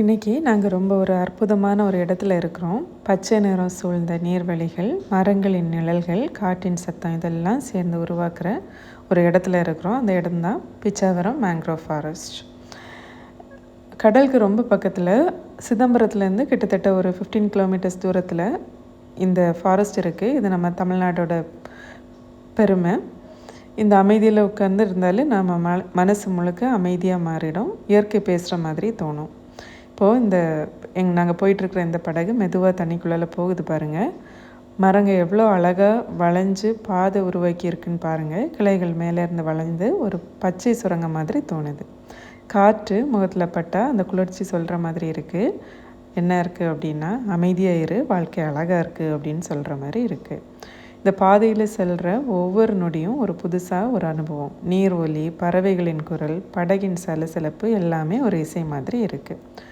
இன்றைக்கி நாங்கள் ரொம்ப ஒரு அற்புதமான ஒரு இடத்துல இருக்கிறோம். பச்சை நிறம் சூழ்ந்த நீர்வழிகள் மரங்களின் நிழல்கள் காட்டின் சத்தம் இதெல்லாம் சேர்ந்து உருவாக்குற ஒரு இடத்துல இருக்கிறோம். அந்த இடம்தான் பிச்சாவரம் மேங்க்ரோவ் ஃபாரஸ்ட் கடலுக்கு ரொம்ப பக்கத்தில் சிதம்பரத்துலேருந்து கிட்டத்தட்ட ஒரு ஃபிஃப்டீன் கிலோமீட்டர்ஸ் தூரத்தில் இந்த ஃபாரஸ்ட் இருக்குது இது நம்ம தமிழ்நாட்டோட பெருமை. இந்த அமைதியில் உட்காந்து இருந்தாலே நம்ம ம மனசு முழுக்க அமைதியாக மாறிடும். இயற்கை பேசுகிற மாதிரி தோணும். இப்போது இந்த எங் நாங்கள் போயிட்டுருக்குற இந்த படகு மெதுவாக தண்ணிக்குள்ளால் போகுது பாருங்கள் மரங்க எவ்வளோ அழகாக வளைஞ்சு பாதை உருவாக்கி இருக்குன்னு பாருங்கள் கிளைகள் மேலே இருந்து வளைந்து ஒரு பச்சை சுரங்கம் மாதிரி தோணுது. காற்று முகத்தில் பட்டால் அந்த குளிர்ச்சி சொல்கிற மாதிரி இருக்குது என்ன இருக்குது அப்படின்னா அமைதியாக இரு வாழ்க்கை அழகாக இருக்குது அப்படின்னு சொல்கிற மாதிரி இருக்குது இந்த பாதையில் செல்கிற ஒவ்வொரு நொடியும் ஒரு புதுசாக ஒரு அனுபவம். நீர் ஒலி பறவைகளின் குரல் படகின் சலசலப்பு எல்லாமே ஒரு இசை மாதிரி இருக்குது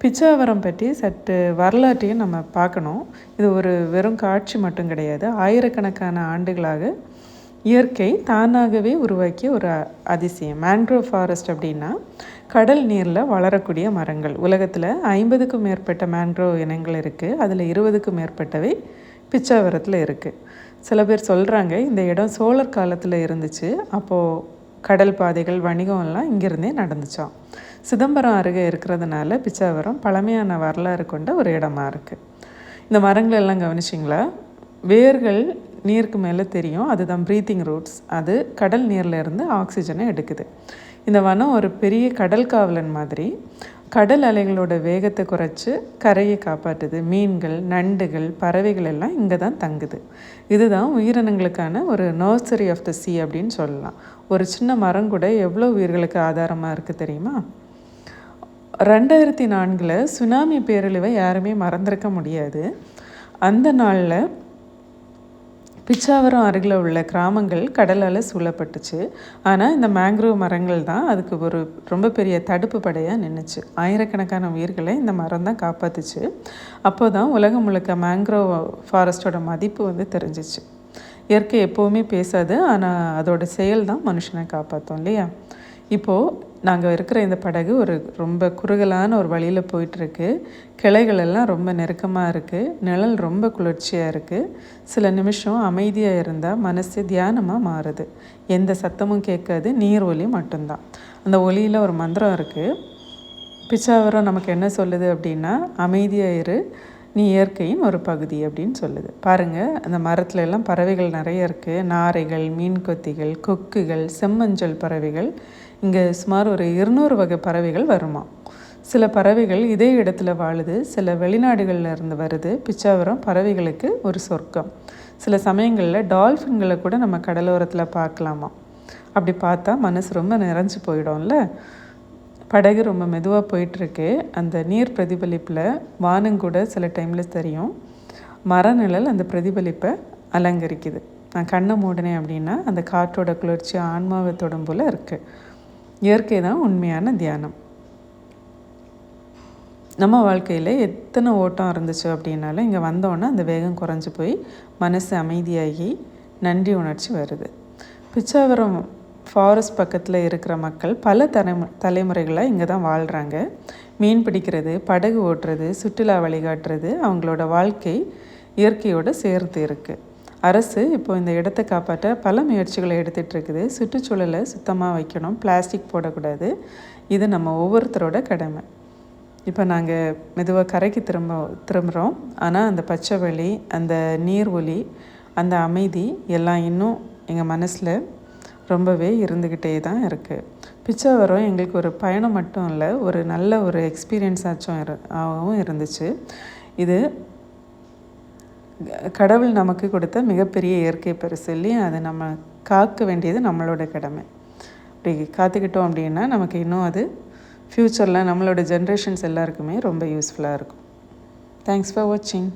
பிச்சாவரம் பற்றி சற்று வரலாற்றையும் நம்ம பார்க்கணும். இது ஒரு வெறும் காட்சி மட்டும் கிடையாது. ஆயிரக்கணக்கான ஆண்டுகளாக இயற்கை தானாகவே உருவாக்கிய ஒரு அதிசயம். மேன்க்ரோவ் ஃபாரஸ்ட் அப்படின்னா கடல் நீரில் வளரக்கூடிய மரங்கள். உலகத்தில் ஐம்பதுக்கும் மேற்பட்ட மேன்க்ரோவ் இனங்கள் இருக்குது அதில் இருபதுக்கும் மேற்பட்டவை பிச்சாவரத்தில் இருக்குது சில பேர் சொல்கிறாங்க இந்த இடம் சோழர் காலத்தில் இருந்துச்சு. அப்போது கடல் பாதைகள் வணிகம் எல்லாம் இங்கேருந்தே நடந்துச்சோம். சிதம்பரம் அருகே இருக்கிறதுனால பிச்சாவரம் பழமையான வரலாறு கொண்ட ஒரு இடமா இருக்குது இந்த மரங்கள் எல்லாம் கவனிச்சிங்களா? வேர்கள் நீருக்கு மேலே தெரியும். அதுதான் ப்ரீத்திங் ரூட்ஸ் அது கடல் நீரில் இருந்து ஆக்சிஜனை எடுக்குது. இந்த வனம் ஒரு பெரிய கடல் காவலன் மாதிரி. கடல் அலைகளோட வேகத்தை குறைச்சி கரையை காப்பாற்றுது. மீன்கள் நண்டுகள் பறவைகள் எல்லாம் இங்கே தான் தங்குது. இதுதான் உயிரினங்களுக்கான ஒரு நர்சரி ஆஃப் த சி அப்படின்னு சொல்லலாம். ஒரு சின்ன மரம் கூட எவ்வளோ உயிர்களுக்கு ஆதாரமாக இருக்குது தெரியுமா? ரெண்டாயிரத்தி நான்கில் சுனாமி பேரழிவை யாருமே மறந்திருக்க முடியாது. அந்த நாளில் பிச்சாவரம் அருகில் உள்ள கிராமங்கள் கடலால் சூழப்பட்டுச்சு. ஆனால் இந்த மேங்க்ரோவ் மரங்கள் தான் அதுக்கு ஒரு ரொம்ப பெரிய தடுப்பு படையாக நின்றுச்சு ஆயிரக்கணக்கான உயிர்களை இந்த மரம் தான் காப்பாற்றுச்சு அப்போ தான் உலகம் முழுக்க மேங்க்ரோவ் ஃபாரஸ்ட்டோட மதிப்பு வந்து தெரிஞ்சிச்சு. இயற்கை எப்போவுமே பேசாது ஆனால் அதோட செயல் தான் மனுஷனை காப்பாற்றும் இல்லையா? இப்போது நாங்கள் இருக்கிற இந்த படகு ஒரு ரொம்ப குறுகலான ஒரு வழியில் போயிட்டுருக்கு. கிளைகள் எல்லாம் ரொம்ப நெருக்கமாக இருக்குது நிழல் ரொம்ப குளிர்ச்சியாக இருக்குது சில நிமிஷம் அமைதியாக இருந்தால் மனசு தியானமாக மாறுது. எந்த சத்தமும் கேட்காது. நீர் ஒலி மட்டும்தான். அந்த ஒலியில் ஒரு மந்திரம் இருக்குது பிச்சாவரம் நமக்கு என்ன சொல்லுது அப்படின்னா அமைதியாக இரு. நீ இயற்கையின் ஒரு பகுதி அப்படின்னு சொல்லுது. பாருங்கள் அந்த மரத்துல எல்லாம் பறவைகள் நிறைய இருக்குது நாரைகள் மீன் கொத்திகள் கொக்குகள் செம்மஞ்சள் பறவைகள். இங்கே சுமார் ஒரு இருநூறு வகை பறவைகள் வருமா? சில பறவைகள் இதே இடத்துல வாழுது சில வெளிநாடுகளில் இருந்து வருது. பிச்சாவரம் பறவைகளுக்கு ஒரு சொர்க்கம். சில சமயங்களில் டால்ஃபின்களை கூட நம்ம கடலோரத்தில் பார்க்கலாமா? அப்படி பார்த்தா மனசு ரொம்ப நிறைஞ்சு போயிடும்ல. படகு ரொம்ப மெதுவாக போயிட்டுருக்கு. அந்த நீர் பிரதிபலிப்பில் வானங்கூட சில டைமில் தெரியும். மரநிழல் அந்த பிரதிபலிப்பை அலங்கரிக்குது. நான் கண்ணை மூடினேன் அப்படின்னா அந்த காற்றோட குளிர்ச்சி ஆன்மாவை தொடும் போல் இருக்குது இயற்கை தான் உண்மையான தியானம். நம்ம வாழ்க்கையில் எத்தனை ஓட்டம் இருந்துச்சு அப்படின்னாலும் இங்கே வந்தோன்னே அந்த வேகம் குறைஞ்சி போய் மனசு அமைதியாகி நன்றி உணர்ச்சி வருது. பிச்சாவரம் ஃபாரஸ்ட் பக்கத்தில் இருக்கிற மக்கள் பல தலைமு தலைமுறைகளாக இங்கே தான் வாழ்கிறாங்க மீன் பிடிக்கிறது படகு ஓட்டுறது சுற்றுலா வழிகாட்டுறது அவங்களோட வாழ்க்கை இயற்கையோடு சேர்த்து இருக்குது அரசு இப்போ இந்த இடத்தை காப்பாற்ற பல முயற்சிகளை எடுத்துகிட்ருக்குது சுற்றுச்சூழலை சுத்தமாக வைக்கணும் பிளாஸ்டிக் போடக்கூடாது. இது நம்ம ஒவ்வொருத்தரோட கடமை. இப்போ நாங்கள் மெதுவாக கரைக்கு திரும்ப திரும்புகிறோம் ஆனால் அந்த பச்சை வழி அந்த நீர் ஒலி அந்த அமைதி எல்லாம் இன்னும் எங்கள் மனசில் ரொம்பவே இருந்துக்கிட்டே தான் இருக்குது பிச்சாவரம் எங்களுக்கு ஒரு பயணம் மட்டும் இல்லை ஒரு நல்ல ஒரு எக்ஸ்பீரியன்ஸ் ஆச்சும் இரு ஆகவும் இருந்துச்சு. இது கடவுள் நமக்கு கொடுத்த மிகப்பெரிய இயற்கை பரிசு இல்லையா? அதை நம்ம காக்க வேண்டியது நம்மளோட கடமை. அப்படி காத்துக்கிட்டோம் அப்படின்னா நமக்கு இன்னும் அது ஃப்யூச்சரில் நம்மளோட ஜென்ரேஷன்ஸ் எல்லாருக்குமே ரொம்ப யூஸ்ஃபுல்லாக இருக்கும். தேங்க்ஸ் ஃபார் வாட்சிங்